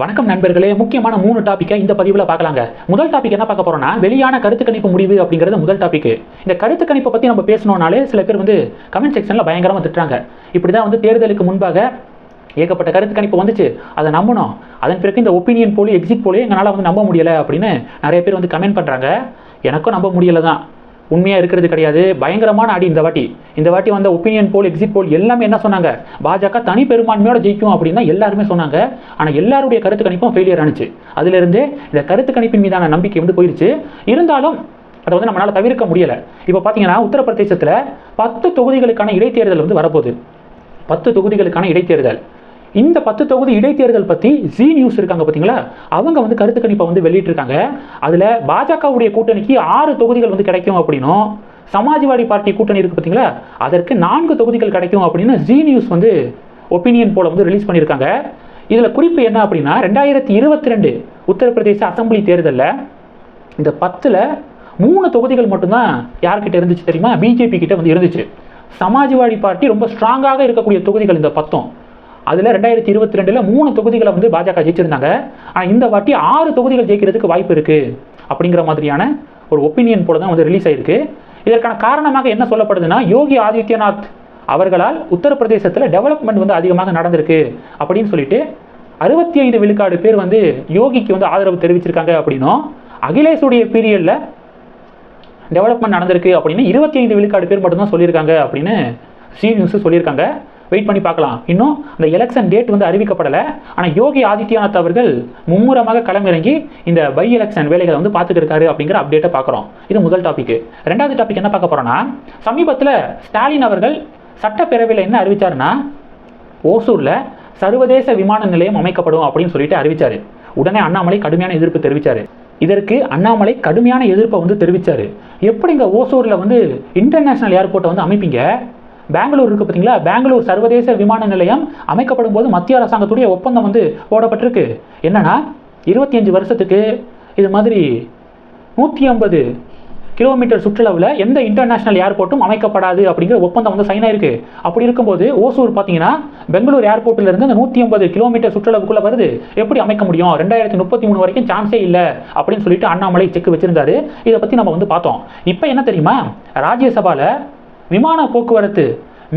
வணக்கம் நண்பர்களே முக்கியமான மூணு டாப்பிக்கை இந்த பதிவில் பார்க்கலாங்க. முதல் டாபிக் என்ன பார்க்க போறோம்னா வெளியான கருத்து கணிப்பு முடிவு அப்படிங்கிறது முதல் டாபிக் இந்த கருத்து கணிப்பை பற்றி நம்ம பேசணும்னாலே சில பேர் வந்து கமெண்ட் செக்ஷனில் பயங்கரமாக திட்டுறாங்க. இப்படி தான் வந்து தேர்தலுக்கு முன்பாக ஏகப்பட்ட கருத்து கணிப்பு வந்துச்சு. அதை நம்பணும். அதன் பிறகு இந்த ஒப்பீனியன் போலி எக்ஸிட் போலி எங்களால் வந்து நம்ப முடியலை அப்படின்னு நிறைய பேர் வந்து கமெண்ட் பண்ணுறாங்க எனக்கும் நம்ப முடியலை தான் உண்மையாக இருக்கிறது கிடையாது. பயங்கரமான அடி இந்த வாட்டி. இந்த வாட்டி வந்த ஒப்பீனியன் போல் எக்ஸிட் போல் எல்லாமே என்ன சொன்னாங்க? பாஜக தனி பெரும்பான்மையோட ஜெயிக்கும் அப்படின்னு தான் எல்லாருமே சொன்னாங்க. ஆனால் எல்லாருடைய கருத்து கணிப்பும் ஃபெயிலியர் ஆனிச்சு. அதிலிருந்து இந்த கருத்து கணிப்பின் மீதான நம்பிக்கை வந்து போயிடுச்சு இருந்தாலும் அதை வந்து நம்மளால் தவிர்க்க முடியலை. இப்போ பார்த்தீங்கன்னா உத்தரப்பிரதேசத்தில் பத்து தொகுதிகளுக்கான இடைத்தேர்தல் வந்து வரப்போகுது. பத்து தொகுதிகளுக்கான இடைத்தேர்தல். இந்த பத்து தொகுதி இடைத்தேர்தல் பற்றி ஜி நியூஸ் இருக்காங்க பார்த்தீங்களா அவங்க வந்து கருத்து கணிப்பை வந்து வெளியிட்டிருக்காங்க. அதில் பாஜகவுடைய கூட்டணிக்கு ஆறு தொகுதிகள் வந்து கிடைக்கும் அப்படின்னும் சமாஜ்வாடி பார்ட்டி கூட்டணி இருக்குது பார்த்தீங்களா அதற்கு நான்கு தொகுதிகள் கிடைக்கும் அப்படின்னு ஜி நியூஸ் வந்து ஒப்பீனியன் போல வந்து ரிலீஸ் பண்ணியிருக்காங்க. இதில் குறிப்பு என்ன அப்படின்னா ரெண்டாயிரத்தி இருபத்தி ரெண்டு உத்தரப்பிரதேச அசம்பிளி தேர்தலில் இந்த பத்தில் மூணு தொகுதிகள் மட்டும்தான் யார்கிட்ட இருந்துச்சு தெரியுமா? பிஜேபி கிட்ட வந்து இருந்துச்சு. சமாஜ்வாடி பார்ட்டி ரொம்ப ஸ்ட்ராங்காக இருக்கக்கூடிய தொகுதிகள் இந்த பத்தம். அதில் ரெண்டாயிரத்தி இருபத்தி ரெண்டில் மூணு தொகுதிகளை வந்து பாஜக ஜெயிச்சிருந்தாங்க. ஆனால் இந்த வாட்டி ஆறு தொகுதிகள் ஜெயிக்கிறதுக்கு வாய்ப்பு இருக்குது அப்படிங்கிற மாதிரியான ஒரு ஒப்பீனியன் போல தான் வந்து ரிலீஸ் ஆயிருக்கு. இதற்கான காரணமாக என்ன சொல்லப்படுதுன்னா யோகி ஆதித்யநாத் அவர்களால் உத்தரப்பிரதேசத்தில் டெவலப்மெண்ட் வந்து அதிகமாக நடந்திருக்கு அப்படின்னு சொல்லிட்டு அறுபத்தி ஐந்து விழுக்காடு பேர் வந்து யோகிக்கு வந்து ஆதரவு தெரிவிச்சிருக்காங்க அப்படின்னும் அகிலேஷுடைய பீரியடில் டெவலப்மெண்ட் நடந்திருக்கு அப்படின்னு இருபத்தி ஐந்து விழுக்காடு பேர் மட்டும்தான் சொல்லியிருக்காங்க அப்படின்னு சி நியூஸ் சொல்லியிருக்காங்க. வெயிட் பண்ணி பார்க்கலாம். இன்னும் அந்த எலெக்ஷன் டேட் வந்து அறிவிக்கப்படலை. ஆனால் யோகி ஆதித்யநாத் அவர்கள் மும்முரமாக களமிறங்கி இந்த பை எலெக்ஷன் வேலைகளை வந்து பார்த்துட்டு இருக்காரு அப்படிங்கிற அப்டேட்டை பார்க்குறோம். இது முதல் டாபிக் ரெண்டாவது டாபிக் என்ன பார்க்க போகிறோன்னா சமீபத்தில் ஸ்டாலின் அவர்கள் சட்டப்பேரவையில் என்ன அறிவிச்சாருன்னா ஓசூரில் சர்வதேச விமான நிலையம் அமைக்கப்படும் அப்படின்னு சொல்லிட்டு அறிவிச்சாரு. உடனே அண்ணாமலை கடுமையான எதிர்ப்பு தெரிவித்தார் இதற்கு அண்ணாமலை கடுமையான எதிர்ப்பை வந்து தெரிவித்தார் எப்படிங்க ஓசூரில் வந்து இன்டர்நேஷ்னல் ஏர்போர்ட்டை வந்து அமைப்பீங்க? பெங்களூர் இருக்குது பார்த்தீங்களா பெங்களூர் சர்வதேச விமான நிலையம் அமைக்கப்படும் போது மத்திய அரசாங்கத்துடைய ஒப்பந்தம் வந்து போடப்பட்டிருக்கு. என்னென்னா இருபத்தி அஞ்சு வருஷத்துக்கு இது மாதிரி நூற்றி ஐம்பது கிலோமீட்டர் சுற்றளவில் எந்த இன்டர்நேஷனல் ஏர்போர்ட்டும் அமைக்கப்படாது அப்படிங்கிற ஒப்பந்தம் வந்து சைன் ஆயிருக்கு. அப்படி இருக்கும்போது ஓசூர் பார்த்தீங்கன்னா பெங்களூர் ஏர்போர்ட்டிலிருந்து அந்த நூற்றி ஐம்பது கிலோமீட்டர் சுற்றளவுக்குள்ளே வருது. எப்படி அமைக்க முடியும்? ரெண்டாயிரத்தி முப்பத்தி மூணு வரைக்கும் சான்ஸே இல்லை அப்படின்னு சொல்லிட்டு அண்ணாமலை செக் வச்சிருந்தாரு. இதை பற்றி நம்ம வந்து பார்த்தோம். இப்போ என்ன தெரியுமா? ராஜ்யசபாவில் விமான போக்குவரத்து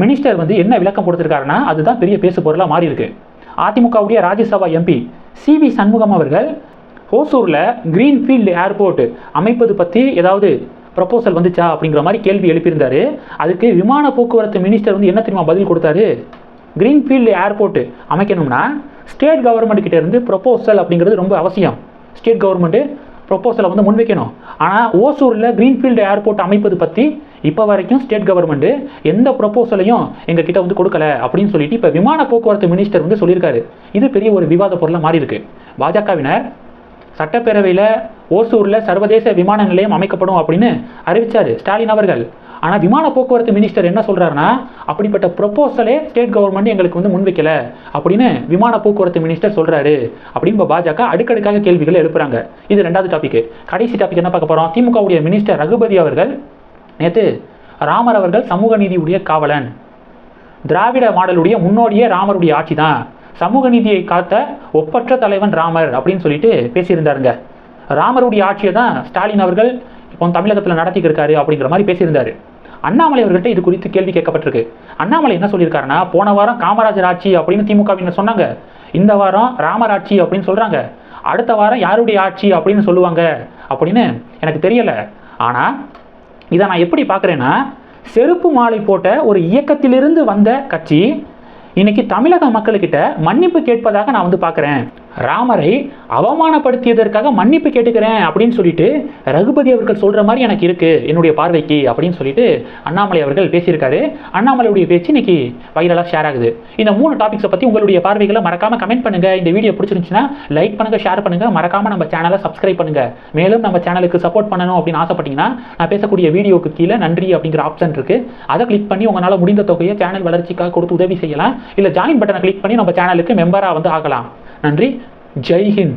மினிஸ்டர் வந்து என்ன விளக்கம் கொடுத்துருக்காருன்னா அதுதான் பெரிய பேசு பொருளாக மாறி இருக்கு அதிமுகவுடைய Rajya Sabha MP C V Shanmugam அவர்கள் ஓசூரில் கிரீன்ஃபீல்டு ஏர்போர்ட் அமைப்பது பற்றி ஏதாவது ப்ரப்போசல் வந்துச்சா அப்படிங்கிற மாதிரி கேள்வி எழுப்பியிருந்தாரு. அதுக்கு விமான போக்குவரத்து மினிஸ்டர் வந்து என்ன தெரியுமா பதில் கொடுத்தாரு? கிரீன்ஃபீல்டு ஏர்போர்ட் அமைக்கணும்னா ஸ்டேட் கவர்மெண்ட் இருந்து ப்ரொப்போசல் அப்படிங்கிறது ரொம்ப அவசியம். ஸ்டேட் கவர்மெண்ட்டு ப்ரொப்போசலை வந்து முன்வைக்கணும். ஆனால் ஓசூரில் கிரீன்ஃபீல்டு ஏர்போர்ட் அமைப்பது பற்றி இப்போ வரைக்கும் ஸ்டேட் கவர்மெண்ட்டு எந்த ப்ரொப்போசலையும் எங்கள் கிட்ட வந்து கொடுக்கல அப்படின்னு சொல்லிட்டு இப்போ விமான போக்குவரத்து மினிஸ்டர் வந்து சொல்லியிருக்காரு. இது பெரிய ஒரு விவாத பொருளாக மாறி இருக்கு. பாஜகவினர் சட்டப்பேரவையில் ஓசூரில் சர்வதேச விமான நிலையம் அமைக்கப்படும் அப்படின்னு அறிவிச்சார் ஸ்டாலின் அவர்கள். ஆனால் விமான போக்குவரத்து மினிஸ்டர் என்ன சொல்கிறாருன்னா அப்படிப்பட்ட ப்ரொப்போசலே ஸ்டேட் கவர்மெண்ட் எங்களுக்கு வந்து முன்வைக்கல அப்படின்னு விமான போக்குவரத்து மினிஸ்டர் சொல்கிறாரு அப்படின்னு இப்போ பாஜக அடுக்கடுக்காக கேள்விகள் எழுப்புறாங்க. இது ரெண்டாவது டாபிக் கடைசி டாபிக் என்ன பார்க்க போகிறோம் திமுகவுடைய மினிஸ்டர் ரகுபதி அவர்கள் நேற்று ராமர் அவர்கள் சமூக நீதியுடைய காவலன். திராவிட மாடலுடைய முன்னோடியே ராமருடைய ஆட்சி தான் சமூக நீதியை காத்த ஒப்பற்ற தலைவன் ராமர் அப்படின்னு சொல்லிட்டு பேசியிருந்தாருங்க. ராமருடைய ஆட்சியை தான் ஸ்டாலின் அவர்கள் இப்போ தமிழகத்தில் நடத்திக்கிருக்காரு அப்படிங்கிற மாதிரி பேசியிருந்தாரு. அண்ணாமலை அவர்கிட்ட இது குறித்து கேள்வி கேட்கப்பட்டிருக்கு. அண்ணாமலை என்ன சொல்லியிருக்காருன்னா போன வாரம் காமராஜர் ஆட்சி அப்படின்னு திமுகவினர் சொன்னாங்க. இந்த வாரம் ராமர் ஆட்சி அப்படின்னு சொல்றாங்க. அடுத்த வாரம் யாருடைய ஆட்சி அப்படின்னு சொல்லுவாங்க அப்படின்னு எனக்கு தெரியல. ஆனால் இதை நான் எப்படி பார்க்குறேன்னா செருப்பு மாலை போட்ட ஒரு இயக்கத்திலிருந்து வந்த கட்சி இன்னைக்கு தமிழக மக்கள்கிட்ட மன்னிப்பு கேட்பதாக நான் வந்து பார்க்குறேன். ராமரை அவமானப்படுத்தியதற்காக மன்னிப்பு கேட்டுக்கிறேன் அப்படின்னு சொல்லிட்டு ரகுபதி அவர்கள் சொல்கிற மாதிரி எனக்கு இருக்குது என்னுடைய பார்வைக்கு அப்படின்னு சொல்லிட்டு அண்ணாமலை அவர்கள் பேசியிருக்காரு. அண்ணாமலையுடைய பேச்சு இன்னைக்கு வைரலாக ஷேர் ஆகுது. இந்த மூணு டாபிக்ஸை பற்றி உங்களுடைய பார்வைகளை மறக்காமல் கமெண்ட் பண்ணுங்கள் இந்த வீடியோ பிடிச்சிருந்துச்சுன்னா லைக் பண்ணுங்கள் ஷேர் பண்ணுங்கள் மறக்காமல் நம்ம சேனலை சப்ஸ்கிரைப் பண்ணுங்கள் மேலும் நம்ம சேனலுக்கு சப்போர்ட் பண்ணணும் அப்படின்னு ஆசைப்பட்டீங்கன்னா நான் பேசக்கூடிய வீடியோக்கு கீழே நன்றி அப்படிங்கிற ஆப்ஷன் இருக்குது அதை கிளிக் பண்ணி உங்களால் முடிந்த தொகையை சேனல் வளர்ச்சிக்காக கொடுத்து உதவி செய்யலாம். இல்லை ஜாயின் பட்டனை கிளிக் பண்ணி நம்ம சேனலுக்கு மெம்பராக வந்து ஆகலாம். நன்றி ஜெய் ஹிந்த்